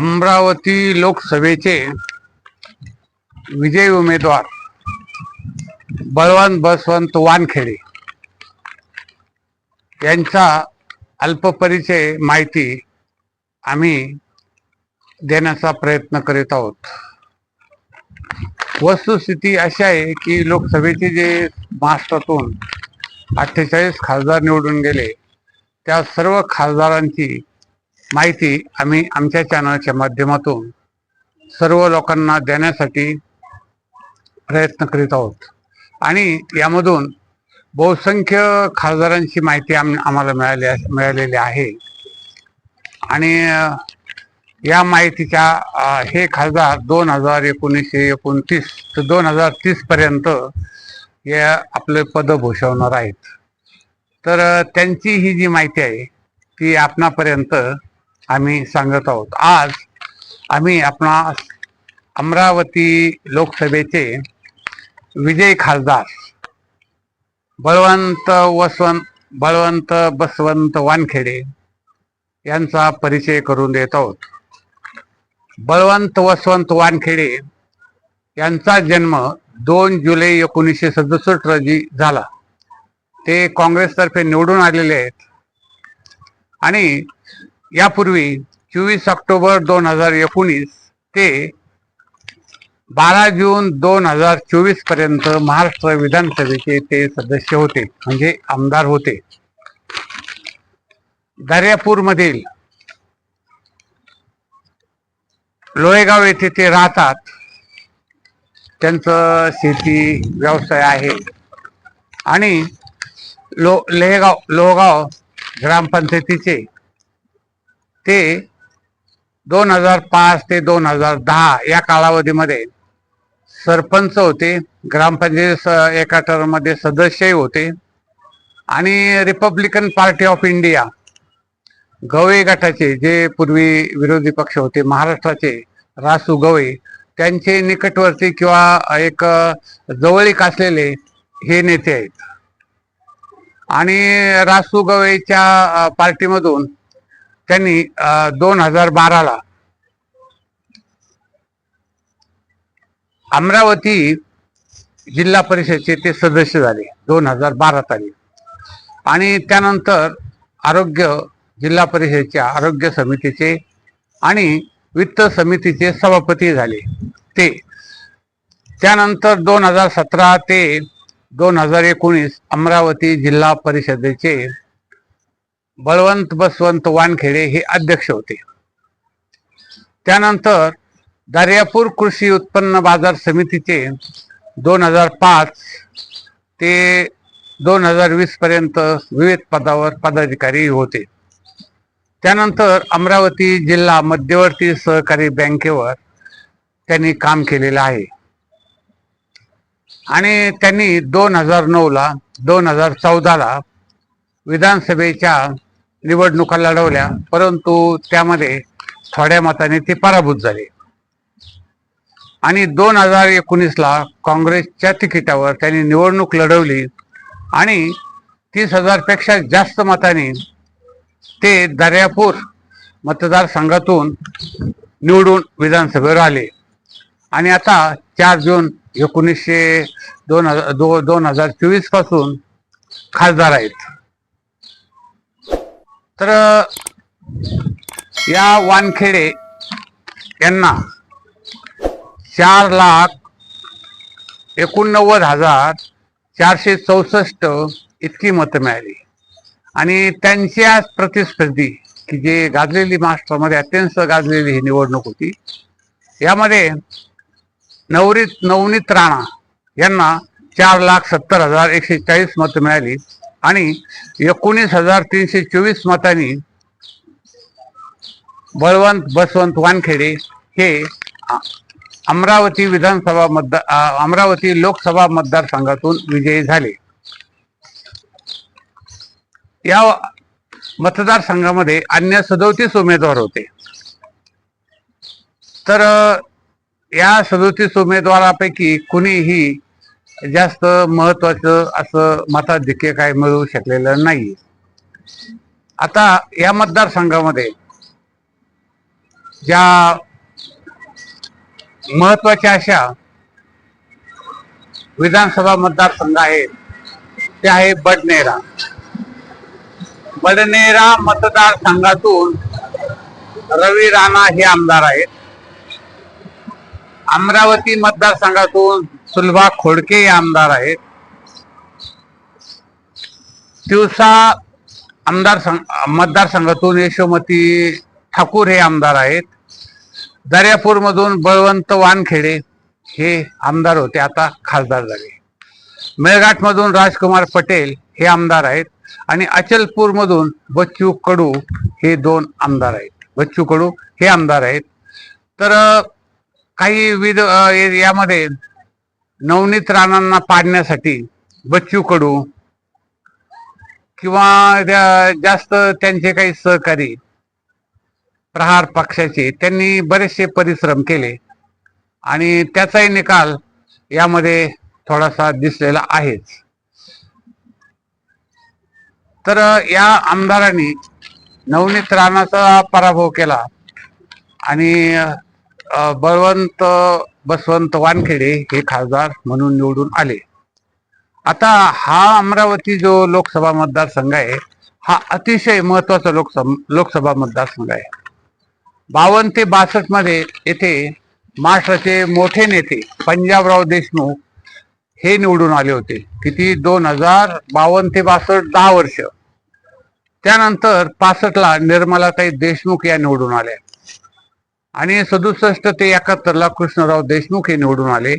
अमरावती लोकसभेचे विजयी उमेदवार बळवंत बसवंत वानखेडे. यांचा अल्पपरिचय माहिती आम्ही देण्याचा प्रयत्न करीत आहोत. वस्तुस्थिती अशी आहे की लोकसभेचे जे महाराष्ट्रातून अठ्ठेचाळीस खासदार निवडून गेले त्या सर्व खासदारांची माहिती आम्ही आमच्या चॅनलच्या माध्यमातून सर्व लोकांना देण्यासाठी प्रयत्न करीत आहोत. आणि यामधून बहुसंख्य खासदारांची माहिती आम आम्हाला मिळाली मिळालेली आहे. आणि या माहितीच्या हे खासदार दोन हजार एकोणीसशे एकोणतीस ते दोन हजार तीसपर्यंत या हे आपले पद भूषवणार आहेत. तर त्यांची ही जी माहिती आहे ती आपणापर्यंत आम्ही सांगत आहोत. आज आम्ही आपणा अमरावती लोकसभेचे विजय खासदार बळवंत वसवंत बळवंत बसवंत वानखेडे यांचा परिचय करून देत आहोत. बळवंत वसवंत वानखेडे यांचा जन्म दोन जुलै एकोणीसशे सदुसष्ट रोजी झाला. ते काँग्रेसतर्फे निवडून आलेले आहेत. आणि यापूर्वी चोवीस ऑक्टोबर दोन हजार एकोणीस ते बारा जून दोन हजार चोवीसपर्यंत महाराष्ट्र विधानसभेचे ते सदस्य होते म्हणजे आमदार होते. दर्यापूर मधील लोहेगाव येथे ते राहतात. त्यांचं शेती व्यवसाय आहे. आणि लो लेहगाव लोहगाव ग्रामपंचायतीचे ते दोन हजार पाच ते दोन हजार दहा या कालावधीमध्ये सरपंच होते ग्रामपंचायत एका टर्ममध्ये सदस्यही होते आणि रिपब्लिकन पार्टी ऑफ इंडिया गवे गटाचे जे पूर्वी विरोधी पक्ष होते महाराष्ट्राचे रासू गवे त्यांचे निकटवर्ती किंवा एक जवळीक असलेले हे नेते आहेत. आणि रासू गवईच्या पार्टीमधून त्यांनी दोन हजार बाराला अमरावती जिल्हा परिषदचे ते सदस्य झाले दोन हजार बारा साली आणि त्यानंतर आरोग्य जिल्हा परिषदेच्या आरोग्य समितीचे आणि वित्त समितीचे सभापती झाले ते. त्यानंतर दोन हजार सतरा ते दोन हजार एकोणीस अमरावती जिल्हा परिषदेचे बळवंत बसवंत वानखेडे हे अध्यक्ष होते. त्यानंतर दर्यापूर कृषी उत्पन्न बाजार समितीचे दोन हजार पाच ते दोन हजार वीस पर्यंत विविध पदावर पदाधिकारी होते. त्यानंतर अमरावती जिल्हा मध्यवर्ती सहकारी बँकेवर त्यांनी काम केलेलं आहे. आणि त्यांनी दोन हजार नऊला दोन हजार चौदाला विधानसभेच्या निवडणुका लढवल्या परंतु त्यामध्ये थोड्या मताने ते पराभूत झाले. आणि दोन हजार एकोणीसला काँग्रेसच्या तिकिटावर त्यांनी निवडणूक लढवली आणि तीस हजारपेक्षा जास्त मताने ते दर्यापूर मतदारसंघातून निवडून विधानसभेवर आले. आणि आता चार जून एकोणीसशे दोन हजार दो दोन हजार चोवीसपासून खासदार आहेत. तर या वानखेडे यांना चार लाख एकोणनव्वद हजार चारशे चौसष्ट इतकी मतं मिळाली. आणि त्यांच्या प्रतिस्पर्धी की जे गाजलेली महाराष्ट्रामध्ये अत्यंत गाजलेली ही निवडणूक होती यामध्ये नवरीत नवनीत राणा यांना चार लाख सत्तर हजार एकशे चाळीस मतं मिळाली. आणि एकोणीस हजार तीनशे चोवीस मतांनी बळवंत बसवंत वानखेडे हे अमरावती विधानसभा मतदार अमरावती लोकसभा मतदारसंघातून विजयी झाले. या मतदारसंघामध्ये अन्य सदोतीस उमेदवार होते. तर या सदोतीस उमेदवारापैकी कुणीही जास्त महत्वाचं असं मताधिक्य काय मिळू शकलेलं नाही. आता या मतदारसंघामध्ये ज्या महत्त्वाच्या अशा विधानसभा मतदारसंघ आहेत ते आहे बडनेरा. बडनेरा मतदारसंघातून रवी राणा हे आमदार आहेत. अमरावती मतदारसंघातून सुलभा खोडके हे आमदार आहेत. तिवसा आमदार मतदारसंघातून यशोमती ठाकूर हे आमदार आहेत. दर्यापूरमधून बळवंत वानखेडे हे आमदार होते आता खासदार झाले. मेळघाटमधून राजकुमार पटेल हे आमदार आहेत आणि अचलपूरमधून बच्चू कडू हे दोन आमदार आहेत. बच्चू कडू हे आमदार आहेत. तर काही विध यामध्ये नवनीत राणांना पाडण्यासाठी बच्चू कडू किंवा जास्त त्यांचे काही सहकारी प्रहार पक्षाचे त्यांनी बरेचसे परिश्रम केले. आणि त्याचाही निकाल यामध्ये थोडासा दिसलेला आहेच. तर या आमदारांनी नवनीत राणाचा पराभव केला. आणि बळवंत बसवंत वानखेडे हे खासदार म्हणून निवडून आले. आता हा अमरावती जो लोकसभा मतदारसंघ आहे हा अतिशय महत्त्वाचा लोकसभा लोकसभा मतदारसंघ आहे. बावन्न ते बासष्टमध्ये येथे महाराष्ट्राचे मोठे नेते पंजाबराव देशमुख हे निवडून आले होते. किती? दोन हजार बावन्न ते बासष्ट दहा वर्ष. त्यानंतर पासष्टला निर्मलाताई देशमुख या निवडून आल्या. आणि सदुसष्ट ते एकाहत्तरला कृष्णराव देशमुख हे निवडून आले.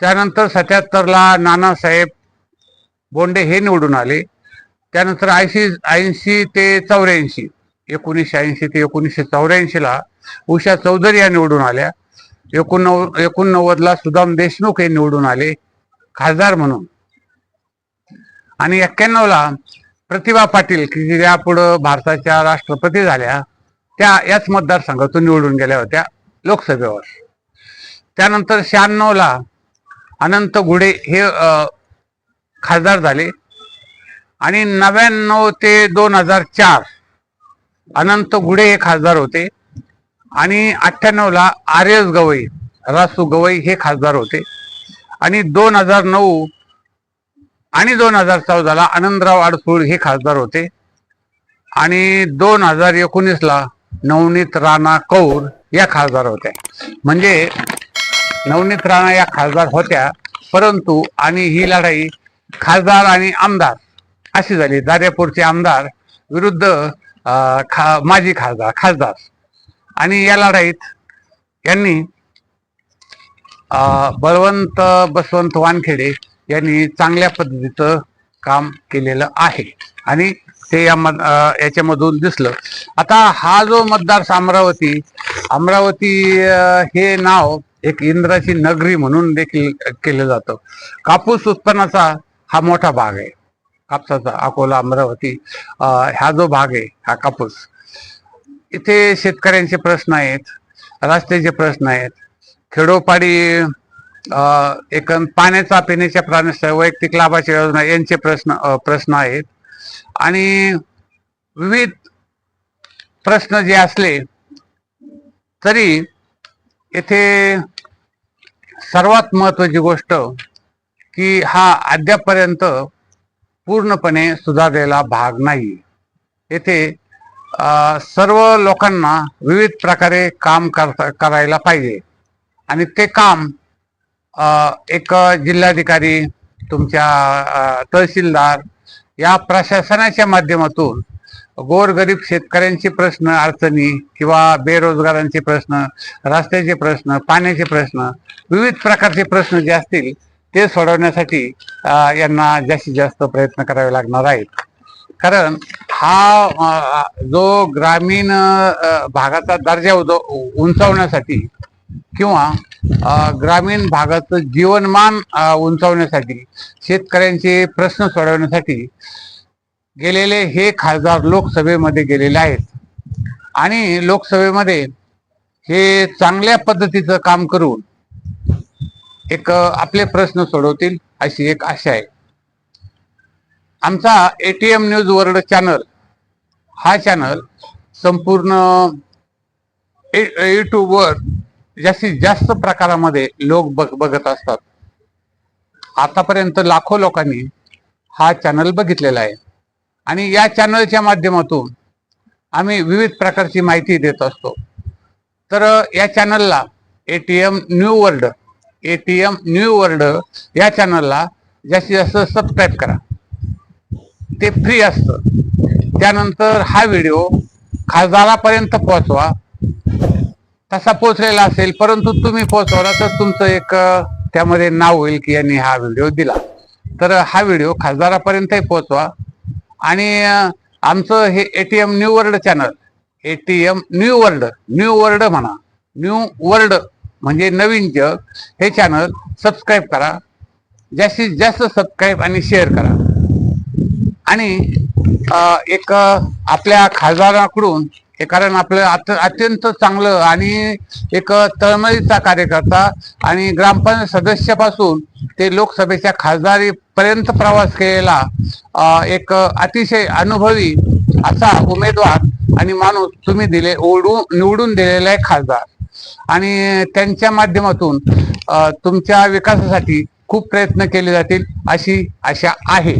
त्यानंतर सत्याहत्तरला नानासाहेब बोंडे हे निवडून आले. त्यानंतर ऐंशी ऐंशी ते चौऱ्याऐंशी एकोणीसशे ऐंशी ते एकोणीसशे चौऱ्याऐंशीला उषा चौधरी या निवडून आल्या. एकोणनव एकोणनव्वदला सुदाम देशमुख हे निवडून आले खासदार म्हणून. आणि एक्क्याण्णवला प्रतिभा पाटील की ज्या पुढं भारताच्या राष्ट्रपती झाल्या त्या याच मतदारसंघातून निवडून गेल्या होत्या लोकसभेवर. त्यानंतर शहाण्णवला अनंत गुढे हे खासदार झाले. आणि नव्याण्णव ते दोन हजार चार अनंत गुढे हे खासदार होते. आणि अठ्ठ्याण्णवला आर एस गवई रासू गवई हे खासदार होते. आणि दोन हजार नऊ आणि दोन हजार चौदाला आनंदराव आडसूळ हे खासदार होते. आणि दोन हजार एकोणीसला नवनीत राणा कौर या खासदार होत्या. म्हणजे नवनीत राणा या खासदार होत्या परंतु आणि ही लढाई खासदार आणि आमदार अशी झाली. दार्यापूरचे आमदार विरुद्ध खा माजी खासदार खासदार. आणि या लढाईत यांनी अं, बळवंत बसवंत वानखेडे यांनी चांगल्या पद्धतीचं काम केलेलं आहे. आणि ते या मत- याच्यामधून दिसलं. आता हा जो मतदार अमरावती अमरावती हे नाव एक इंद्राची नगरी म्हणून देखील केलं जातं. कापूस उत्पन्नाचा हा मोठा भाग आहे. कापसाचा अकोला अमरावती हा जो भाग आहे हा कापूस. इथे शेतकऱ्यांचे प्रश्न आहेत रस्त्याचे प्रश्न आहेत. खेडोपाडी एक पाण्याचा पिण्याच्या प्राण्याच्या वैयक्तिक लाभाच्या योजना यांचे प्रश्न प्रश्न आहेत. आणि विविध प्रश्न जे असले तरी येथे सर्वात महत्वाची गोष्ट की हा अद्यापर्यंत पूर्णपणे सुधारलेला भाग नाही. येथे सर्व लोकांना विविध प्रकारे काम करता करायला पाहिजे. आणि ते काम एक जिल्हाधिकारी तुमच्या तहसीलदार या प्रशासनाच्या माध्यमातून गोरगरीब शेतकऱ्यांचे प्रश्न अडचणी किंवा बेरोजगारांचे प्रश्न रस्त्याचे प्रश्न पाण्याचे प्रश्न विविध प्रकारचे प्रश्न जे असतील ते सोडवण्यासाठी यांना जास्तीत जास्त प्रयत्न करावे लागणार आहेत. कारण हा जो ग्रामीण भागाचा दर्जा उद- उंचावण्यासाठी किंवा ग्रामीण भागाचं जीवनमान उंचावण्यासाठी शेतकऱ्यांचे प्रश्न सोडवण्यासाठी गेलेले हे खासदार लोकसभेमध्ये गेलेले आहेत. आणि लोकसभेमध्ये हे चांगल्या पद्धतीचं काम करून एक आपले प्रश्न सोडवतील अशी एक आशा आहे. आमचा एटीएम न्यूज वर्ल्ड चॅनल हा चॅनल संपूर्ण युट्यूबवर जास्तीत जास्त प्रकारामध्ये लोक बघ बघत असतात. आतापर्यंत लाखो लोकांनी हा चॅनल बघितलेला आहे. आणि या चॅनलच्या माध्यमातून आम्ही विविध प्रकारची माहिती देत असतो. तर या चॅनलला A T M new world A T M new world या चॅनलला जास्तीत जास्त सबस्क्राईब करा. ते फ्री असतं. त्यानंतर हा व्हिडिओ खासदारापर्यंत पोहोचवा. तसा पोचलेला असेल परंतु तुम्ही पोहोचवला तर तुमचं एक त्यामध्ये नाव होईल की यांनी हा व्हिडिओ दिला. तर हा व्हिडिओ खासदारापर्यंतही पोचवा. आणि आमचं हे A T M new world channel A T M new world new world म्हणा न्यू वर्ल्ड म्हणजे नवीन जग हे चॅनल सबस्क्राईब करा. जास्तीत जास्त सबस्क्राईब आणि शेअर करा. आणि एक आपल्या खासदाराकडून हे कारण आपलं आता अत्यंत चांगलं आणि एक तळमळीचा कार्यकर्ता आणि ग्रामपंचायत सदस्यापासून ते लोकसभेच्या खासदारीपर्यंत प्रवास केलेला एक अतिशय अनुभवी असा उमेदवार आणि माणूस तुम्ही दिले ओढून निवडून दिलेला आहे खासदार. आणि त्यांच्या माध्यमातून तुमच्या विकासासाठी खूप प्रयत्न केले जातील अशी आशा आहे.